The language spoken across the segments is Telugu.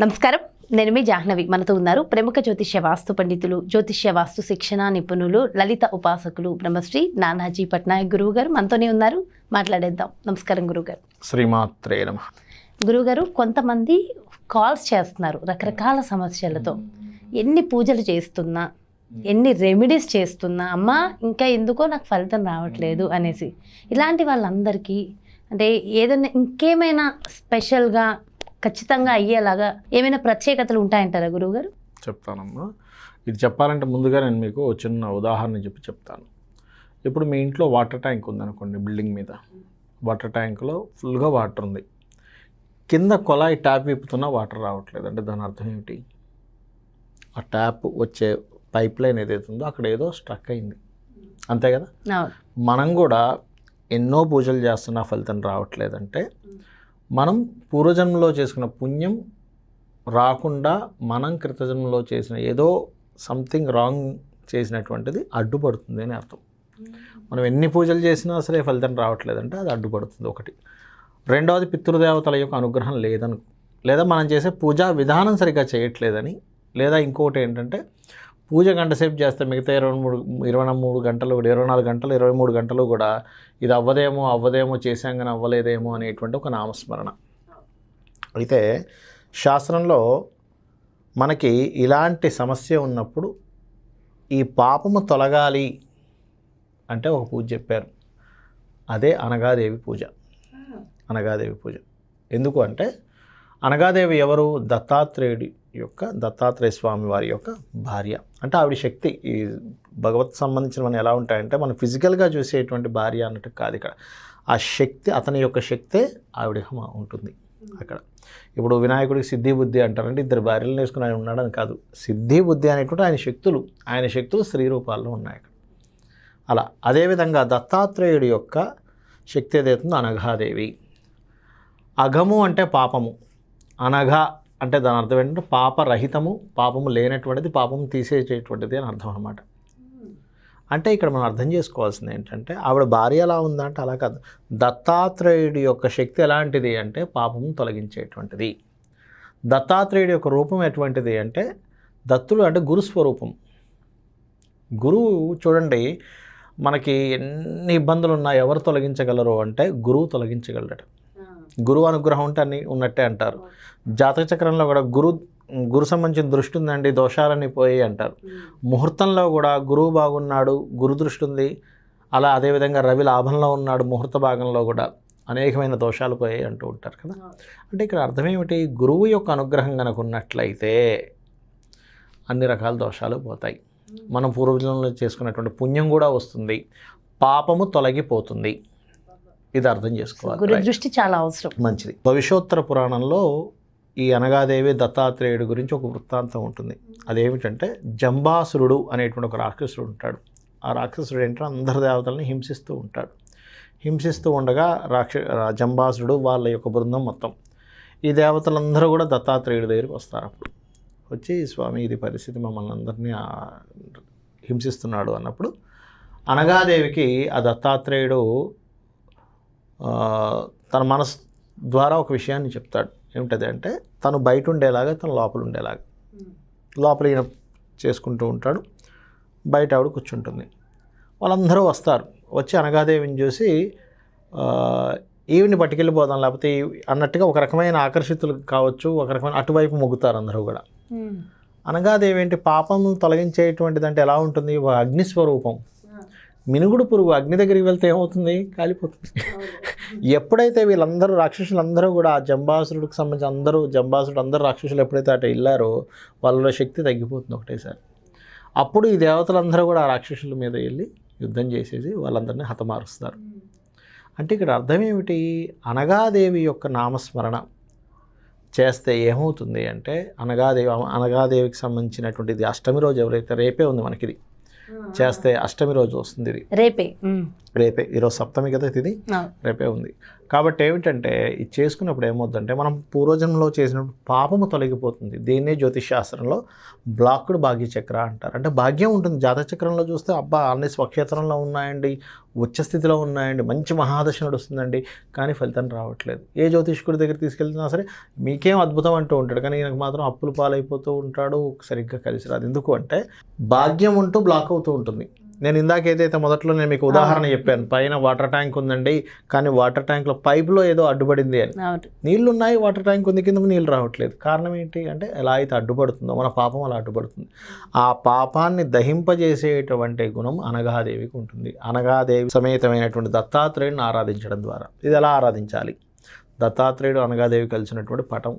నమస్కారం. నేను మీ జాహ్నవి. మనతో ఉన్నారు ప్రముఖ జ్యోతిష్య వాస్తు పండితులు జ్యోతిష్య వాస్తు శిక్షణ నిపుణులు లలిత ఉపాసకులు బ్రహ్మశ్రీ నానాజీ పట్నాయక్ గురువు గారు మనతోనే ఉన్నారు. మాట్లాడేద్దాం. నమస్కారం గురువుగారు. శ్రీమాత్రే నమ. గురువుగారు కొంతమంది కాల్స్ చేస్తున్నారు రకరకాల సమస్యలతో. ఎన్ని పూజలు చేస్తున్నా ఎన్ని రెమెడీస్ చేస్తున్నా అమ్మా ఇంకా ఎందుకో నాకు ఫలితం రావట్లేదు అనేసి. ఇలాంటి వాళ్ళందరికీ అంటే ఏదైనా ఇంకేమైనా స్పెషల్గా ఖచ్చితంగా అయ్యేలాగా ఏమైనా ప్రత్యేకతలు ఉంటాయంటారా గురువుగారు? చెప్తానమ్మా. ఇది చెప్పాలంటే ముందుగా నేను మీకు చిన్న ఉదాహరణ చెప్పి చెప్తాను. ఇప్పుడు మీ ఇంట్లో వాటర్ ట్యాంక్ ఉందనుకోండి బిల్డింగ్ మీద. వాటర్ ట్యాంక్లో ఫుల్గా వాటర్ ఉంది. కింద కొలాయి ట్యాప్ విప్పుతున్నా వాటర్ రావట్లేదు. అంటే దాని అర్థం ఏమిటి? ఆ ట్యాప్ వచ్చే పైప్ లైన్ ఏదైతే ఉందో అక్కడ ఏదో స్ట్రక్ అయింది. అంతే కదా? మనం కూడా ఎన్నో పూజలు చేస్తున్నా ఫలితం రావట్లేదంటే మనం పూర్వజన్మలో చేసుకున్న పుణ్యం రాకుండా మనం కృతజన్మలో చేసిన ఏదో సంథింగ్ రాంగ్ చేసినటువంటిది అడ్డుపడుతుంది అని అర్థం. మనం ఎన్ని పూజలు చేసినా సరే ఫలితం రావట్లేదంటే అది అడ్డుపడుతుంది ఒకటి. రెండవది పితృదేవతల యొక్క అనుగ్రహం లేదను లేదా మనం చేసే పూజా విధానం సరిగ్గా చేయట్లేదని లేదా ఇంకొకటి ఏంటంటే పూజ గంట సేపు చేస్తే మిగతా ఇరవై మూడు ఇరవై మూడు గంటలు కూడా ఇరవై నాలుగు గంటలు ఇరవై మూడు గంటలు కూడా ఇది అవ్వదేమో అవ్వదేమో చేశాం కానీ అవ్వలేదేమో అనేటువంటి ఒక నామస్మరణ. అయితే శాస్త్రంలో మనకి ఇలాంటి సమస్య ఉన్నప్పుడు ఈ పాపము తొలగాలి అంటే ఒక పూజ చెప్పారు. అదే అనగాదేవి పూజ. అనగాదేవి పూజ. ఎందుకు అంటే అనగాదేవి ఎవరు? దత్తాత్రేయుడి. యొక్క దత్తాత్రేయ స్వామి వారి యొక్క భార్య. అంటే ఆవిడ శక్తి ఈ భగవత్ సంబంధించినవన్నీ ఎలా ఉంటాయంటే మనం ఫిజికల్గా చూసేటువంటి భార్య అన్నట్టు కాదు ఇక్కడ. ఆ శక్తి అతని యొక్క శక్తే ఆవిడ ఉంటుంది అక్కడ. ఇప్పుడు వినాయకుడికి సిద్ధి బుద్ధి అంటారంటే ఇద్దరు భార్యలను వేసుకుని ఆయన ఉన్నాడని కాదు. సిద్ధి బుద్ధి అనేటువంటి ఆయన శక్తులు ఆయన శక్తులు స్త్రీ రూపాల్లో ఉన్నాయి అక్కడ. అలా అదేవిధంగా దత్తాత్రేయుడి యొక్క శక్తి ఏదైతుందో అనఘాదేవి. అఘము అంటే పాపము. అనఘ అంటే దాని అర్థం ఏంటంటే పాపరహితము పాపము లేనటువంటిది పాపము తీసేసేటువంటిది అని అర్థం అనమాట అంటే ఇక్కడ మనం అర్థం చేసుకోవాల్సింది ఏంటంటే ఆవిడ భార్య ఎలా ఉందంటే అలా కాదు. దత్తాత్రేయుడి యొక్క శక్తి ఎలాంటిది అంటే పాపము తొలగించేటువంటిది. దత్తాత్రేయుడి యొక్క రూపం ఎటువంటిది అంటే దత్తుడు అంటే గురుస్వరూపం గురువు చూడండి మనకి ఎన్ని ఇబ్బందులు ఉన్నా ఎవరు తొలగించగలరు అంటే గురువు తొలగించగలడు. గురువు అనుగ్రహం ఉంటే అన్ని ఉన్నట్టే అంటారు. జాతక చక్రంలో కూడా గురు గురు సంబంధించిన దృష్టి ఉందండి దోషాలన్నీ పోయి అంటారు. ముహూర్తంలో కూడా గురువు బాగున్నాడు గురు దృష్టి ఉంది అలా అదేవిధంగా రవి లాభంలో ఉన్నాడు ముహూర్త భాగంలో కూడా అనేకమైన దోషాలు పోయాయి అంటూ ఉంటారు కదా. అంటే ఇక్కడ అర్థం ఏమిటి? గురువు యొక్క అనుగ్రహం కనుక ఉన్నట్లయితే అన్ని రకాల దోషాలు పోతాయి. మనం పూర్వజంలో చేసుకున్నటువంటి పుణ్యం కూడా వస్తుంది. పాపము తొలగిపోతుంది. ఇది అర్థం చేసుకోవాలి గురు. దృష్టి చాలా అవసరం. మంచిది. భవిష్యోత్తర పురాణంలో ఈ అనగాదేవి దత్తాత్రేయుడు గురించి ఒక వృత్తాంతం ఉంటుంది. అదేమిటంటే జంబాసురుడు అనేటువంటి ఒక రాక్షసుడు ఉంటాడు. ఆ రాక్షసుడు ఏంటంటే అందరి దేవతల్ని హింసిస్తూ ఉంటాడు. హింసిస్తూ ఉండగా రాక్ష జంబాసురుడు వాళ్ళ యొక్క బృందం మొత్తం. ఈ దేవతలందరూ కూడా దత్తాత్రేయుడి దగ్గరికి వస్తారు అప్పుడు. వచ్చి స్వామి ఇది పరిస్థితి మమ్మల్ని అందరినీ హింసిస్తున్నాడు అన్నప్పుడు అనగాదేవికి ఆ దత్తాత్రేయుడు తన మనసు ద్వారా ఒక విషయాన్ని చెప్తాడు. ఏమిటది అంటే తను బయట ఉండేలాగా తను లోపల ఉండేలాగా లోపల ఈయన చేసుకుంటూ ఉంటాడు. బయట ఆవిడ కూర్చుంటుంది. వాళ్ళందరూ వస్తారు. వచ్చి అనగాదేవిని చూసి ఈవిని పట్టుకెళ్ళిపోదాం లేకపోతే అన్నట్టుగా ఒక రకమైన ఆకర్షితులు కావచ్చు ఒక రకమైన అటువైపు మొగ్గుతారు అందరూ కూడా. అనగాదేవి ఏంటి పాపం తొలగించేటువంటిది అంటే ఎలా ఉంటుంది? ఒక అగ్నిస్వరూపం. మినుగుడు పురుగు అగ్ని దగ్గరికి వెళ్తే ఏమవుతుంది? కాలిపోతుంది. ఎప్పుడైతే వీళ్ళందరూ రాక్షసులందరూ కూడా ఆ జంబాసురుడికి సంబంధించి అందరూ జంబాసురుడు అందరూ రాక్షసులు ఎప్పుడైతే అటు వెళ్ళారో వాళ్ళలో శక్తి తగ్గిపోతుంది ఒకటేసారి. అప్పుడు ఈ దేవతలందరూ కూడా ఆ రాక్షసుల మీద వెళ్ళి యుద్ధం చేసేసి వాళ్ళందరినీ హతమారుస్తారు. అంటే ఇక్కడ అర్థం ఏమిటి? అనగాదేవి యొక్క నామస్మరణ చేస్తే ఏమవుతుంది అంటే అనగాదేవి అనగాదేవికి సంబంధించినటువంటి ఇది అష్టమి రోజు ఎవరైతే రేపే ఉంది మనకి ఇది చేస్తే అష్టమి రోజు వస్తుంది ఇది. రేపే. రేపే. ఈరోజు సప్తమి కదా ఇది. రేపే ఉంది. కాబట్టి ఏమిటంటే ఇది చేసుకున్నప్పుడు ఏమవుతుందంటే మనం పూర్వజన్మలో చేసినప్పుడు పాపము తొలగిపోతుంది. దీన్నే జ్యోతిష్ శాస్త్రంలో బ్లాక్డ్ భాగ్య చక్ర అంటారు. అంటే భాగ్యం ఉంటుంది. జాతక చక్రంలో చూస్తే అబ్బా అన్ని స్వక్షేత్రంలో ఉన్నాయండి. ఉచ్చ స్థితిలో ఉన్నాయండి. మంచి మహాదశనుడు వస్తుందండి. కానీ ఫలితం రావట్లేదు. ఏ జ్యోతిష్కుడి దగ్గర తీసుకెళ్తున్నా సరే మీకేం అద్భుతం అంటూ ఉంటాడు. కానీ ఈయనకు మాత్రం అప్పులు పాలైపోతూ ఉంటాడు. సరిగ్గా కలిసి రాదు. ఎందుకు అంటే భాగ్యం ఉంటూ బ్లాక్ అవుతూ ఉంటుంది. నేను ఇందాక ఏదైతే మొదట్లో నేను మీకు ఉదాహరణ చెప్పాను పైన వాటర్ ట్యాంక్ ఉందండి కానీ వాటర్ ట్యాంక్లో పైపులో ఏదో అడ్డుపడింది అని. నీళ్ళు ఉన్నాయి వాటర్ ట్యాంక్ ఉంది కింద నీళ్ళు రావట్లేదు. కారణం ఏంటి అంటే ఎలా అయితే అడ్డుపడుతుందో మన పాపం అలా అడ్డుపడుతుంది. ఆ పాపాన్ని దహింపజేసేటువంటి గుణం అనగాదేవికి ఉంటుంది. అనగాదేవి సమేతమైనటువంటి దత్తాత్రేయుడిని ఆరాధించడం ద్వారా. ఇది ఎలా ఆరాధించాలి? దత్తాత్రేయుడు అనగాదేవి కలిసినటువంటి పటం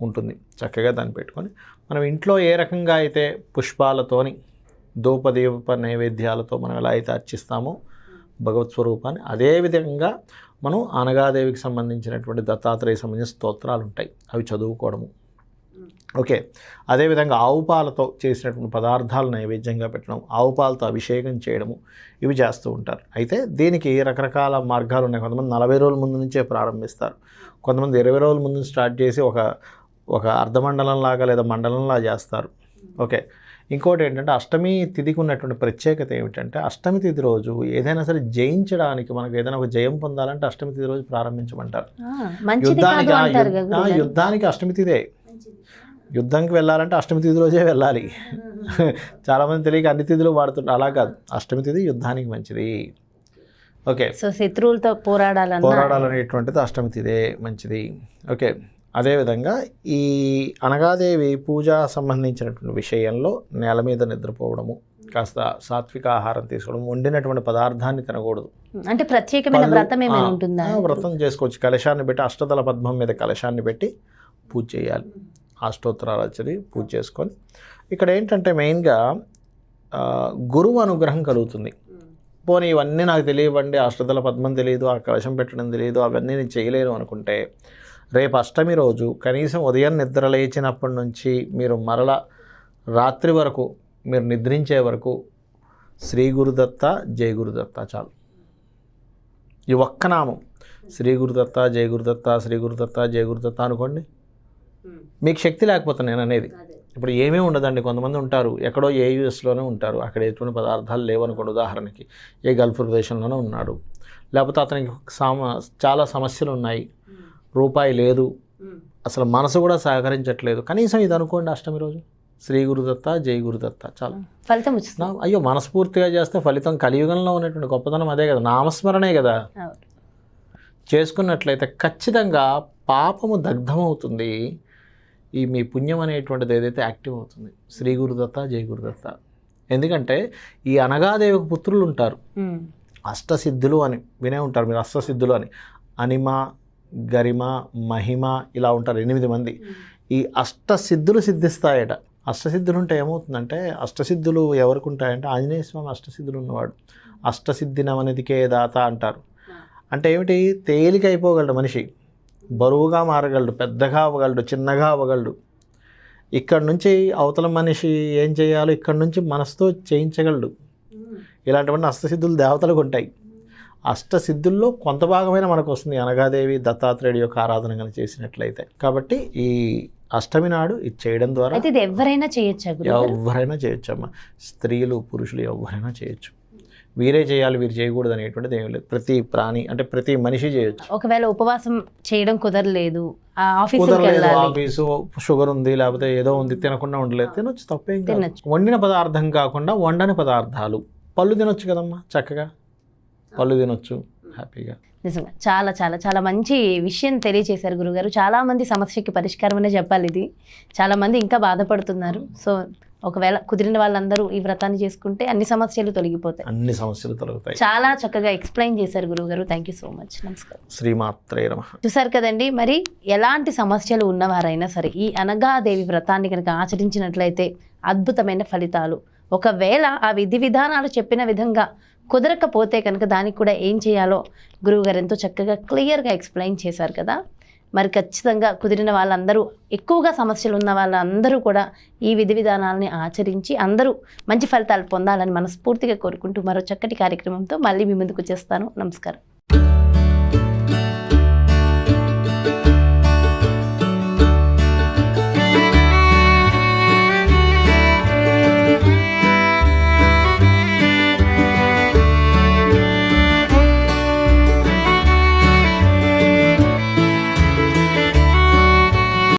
ఉంటుంది. చక్కగా దాన్ని పెట్టుకొని మనం ఇంట్లో ఏ రకంగా అయితే పుష్పాలతోని ధూపదీప నైవేద్యాలతో మనం ఎలా అయితే అర్చిస్తామో భగవత్ స్వరూపాన్ని అదేవిధంగా మనం అనగాదేవికి సంబంధించినటువంటి దత్తాత్రేయ సంబంధించిన స్తోత్రాలు ఉంటాయి. అవి చదువుకోవడము. ఓకే. అదేవిధంగా ఆవు పాలతో చేసినటువంటి పదార్థాలు నైవేద్యంగా పెట్టడం ఆవు పాలతో అభిషేకం చేయడము ఇవి చేస్తూ ఉంటారు. అయితే దీనికి రకరకాల మార్గాలు ఉన్నాయి. కొంతమంది నలభై రోజుల ముందు నుంచే ప్రారంభిస్తారు. కొంతమంది ఇరవై రోజుల ముందు స్టార్ట్ చేసి ఒక ఒక అర్ధమండలం లాగా లేదా మండలంలా చేస్తారు. ఓకే. ఇంకోటి ఏంటంటే అష్టమి తిథికి ఉన్నటువంటి ప్రత్యేకత ఏమిటంటే అష్టమి తిథి రోజు ఏదైనా సరే జయించడానికి మనకు ఏదైనా ఒక జయం పొందాలంటే అష్టమి తిథి రోజు ప్రారంభించమంటారు. ఆ, మంచిది యుద్ధానికి. యుద్ధానికి అష్టమి తిథే. యుద్ధంకి వెళ్ళాలంటే అష్టమి తిథి రోజే వెళ్ళాలి. చాలామంది తెలియక అన్ని తిథులు వాడుతుంటారు. అలా కాదు. అష్టమి తిథి యుద్ధానికి మంచిది. ఓకే. సో శత్రువులతో పోరాడాలన్నా పోరాడాలనేటువంటిది అష్టమి తిథే మంచిది. ఓకే. అదేవిధంగా ఈ అనగాదేవి పూజ సంబంధించినటువంటి విషయంలో నేల మీద నిద్రపోవడము కాస్త సాత్విక ఆహారం తీసుకోవడం వండినటువంటి పదార్థాన్ని తినకూడదు. అంటే ప్రత్యేకమైన వ్రతం ఏమైనా ఉంటుందా? వ్రతం చేసుకోవచ్చు. కలశాన్ని పెట్టి అష్టదళ పద్మం మీద కలశాన్ని పెట్టి పూజ చేయాలి. అష్టోత్తరాలు వచ్చి పూజ చేసుకొని. ఇక్కడ ఏంటంటే మెయిన్గా గురువు అనుగ్రహం కలుగుతుంది. పోనీ ఇవన్నీ నాకు తెలియవండి అష్టదళ పద్మం తెలియదు ఆ కలశం పెట్టడం తెలియదు అవన్నీ నేను చేయలేను అనుకుంటే రేపు అష్టమి రోజు కనీసం ఉదయం నిద్ర లేచినప్పటి నుంచి మీరు మరల రాత్రి వరకు మీరు నిద్రించే వరకు శ్రీ గురుదత్త జయ గురుదత్త చాలు. ఈ ఒక్క నామం శ్రీ గురుదత్త జయ గురుదత్త శ్రీ గురుదత్త జయ గురుదత్త అనుకోండి. మీకు శక్తి లేకపోతే నేను అనేది. ఇప్పుడు ఏమీ ఉండదండి కొంతమంది ఉంటారు ఎక్కడో ఏ యూఎస్లోనే ఉంటారు అక్కడ ఎటువంటి పదార్థాలు లేవనుకోండి ఉదాహరణకి ఏ గల్ఫ్ ప్రదేశంలోనే ఉన్నాడు. లేకపోతే అతనికి సామ చాలా సమస్యలు ఉన్నాయి రూపాయి లేదు. అసలు మనసు కూడా సహకరించట్లేదు. కనీసం ఇది అనుకోండి అష్టమి రోజు. శ్రీ గురుదత్త జై గురుదత్త చాలు. ఫలితం వచ్చింది. అయ్యో మనస్ఫూర్తిగా చేస్తే ఫలితం కలియుగంలో ఉన్నటువంటి గొప్పతనం అదే కదా. నామస్మరణే కదా. చేసుకున్నట్లయితే ఖచ్చితంగా పాపము దగ్ధమవుతుంది. ఈ మీ పుణ్యం అనేటువంటిది ఏదైతే యాక్టివ్ అవుతుంది. శ్రీ గురుదత్త జయ గురుదత్త ఎందుకంటే ఈ అనగాదేవికి పుత్రులు ఉంటారు. అష్టసిద్ధులు అని వినే ఉంటారు మీరు అష్టసిద్ధులు అని. అనిమ గరిమ మహిమ ఇలా ఉంటారు ఎనిమిది మంది. ఈ అష్టసిద్ధులు సిద్ధిస్తాయట. అష్టసిద్ధులు ఉంటే ఏమవుతుందంటే అష్టసిద్ధులు ఎవరికి ఉంటాయంటే ఆంజనేయ స్వామి అష్టసిద్ధులు ఉన్నవాడు. అష్టసిద్ధి నవనిధికే దాత అంటారు. అంటే ఏమిటి? తేలిక అయిపోగలడు మనిషి. బరువుగా మారగలడు పెద్దగా అవ్వగలడు చిన్నగా అవ్వగలడు. ఇక్కడ నుంచి అవతల మనిషి ఏం చేయాలో ఇక్కడ నుంచి మనసుతో చేయించగలడు. ఇలాంటివన్నీ అష్టసిద్ధులు దేవతలకు ఉంటాయి. అష్టసిద్ధుల్లో కొంత భాగమైన మనకు వస్తుంది అనగాదేవి దత్తాత్రేయుడి యొక్క ఆరాధన కనుక చేసినట్లయితే. కాబట్టి ఈ అష్టమి నాడు ఇది చేయడం ద్వారా ఎవరైనా చేయొచ్చా ఎవరైనా చేయొచ్చమ్మా స్త్రీలు పురుషులు ఎవరైనా చేయొచ్చు. వీరే చేయాలి వీరు చేయకూడదు అనేటువంటిది ఏం లేదు. ప్రతి ప్రాణి అంటే ప్రతి మనిషి చేయొచ్చు. ఒకవేళ ఉపవాసం చేయడం కుదరలేదు కుదరలేదు ఆఫీసు షుగర్ ఉంది లేకపోతే ఏదో ఉంది తినకుండా ఉండలేదు. తినొచ్చు తప్పేం. వండిన పదార్థం కాకుండా వండని పదార్థాలు. పళ్ళు తినొచ్చు కదమ్మా చక్కగా. పళ్ళు తినొచ్చు హ్యాపీగా. నిజంగా. చాలా చాలా చాలా మంచి విషయం తెలియజేశారు గురుగారు. చాలా మంది సమస్యకి పరిష్కారం అనే చెప్పాలి ఇది. చాలా మంది ఇంకా బాధపడుతున్నారు. సో ఒకవేళ కుదిరిన వాళ్ళందరూ ఈ వ్రతాన్ని చేసుకుంటే అన్ని సమస్యలు తొలగిపోతాయి. అన్ని సమస్యలు తొలగుతాయి. చాలా చక్కగా ఎక్స్ప్లెయిన్ చేశారు గురుగారు. థ్యాంక్ యూ సో మచ్ నమస్కారం. శ్రీమాత్రే నమ. చూసారు కదండి మరి ఎలాంటి సమస్యలు ఉన్నవారైనా సరే ఈ అనగాదేవి వ్రతాన్ని కనుక ఆచరించినట్లయితే అద్భుతమైన ఫలితాలు. ఒకవేళ ఆ విధి విధానాలు చెప్పిన విధంగా కుదరకపోతే కనుక దానికి కూడా ఏం చేయాలో గురువుగారు ఎంతో చక్కగా క్లియర్గా ఎక్స్ప్లెయిన్ చేశారు కదా. మరి ఖచ్చితంగా కుదిరిన వాళ్ళందరూ ఎక్కువగా సమస్యలు ఉన్న వాళ్ళందరూ కూడా ఈ విధి విధానాలని ఆచరించి అందరూ మంచి ఫలితాలు పొందాలని మనస్ఫూర్తిగా కోరుకుంటూ మరో చక్కటి కార్యక్రమంతో మళ్ళీ మీ ముందుకు చేస్తాను నమస్కారం.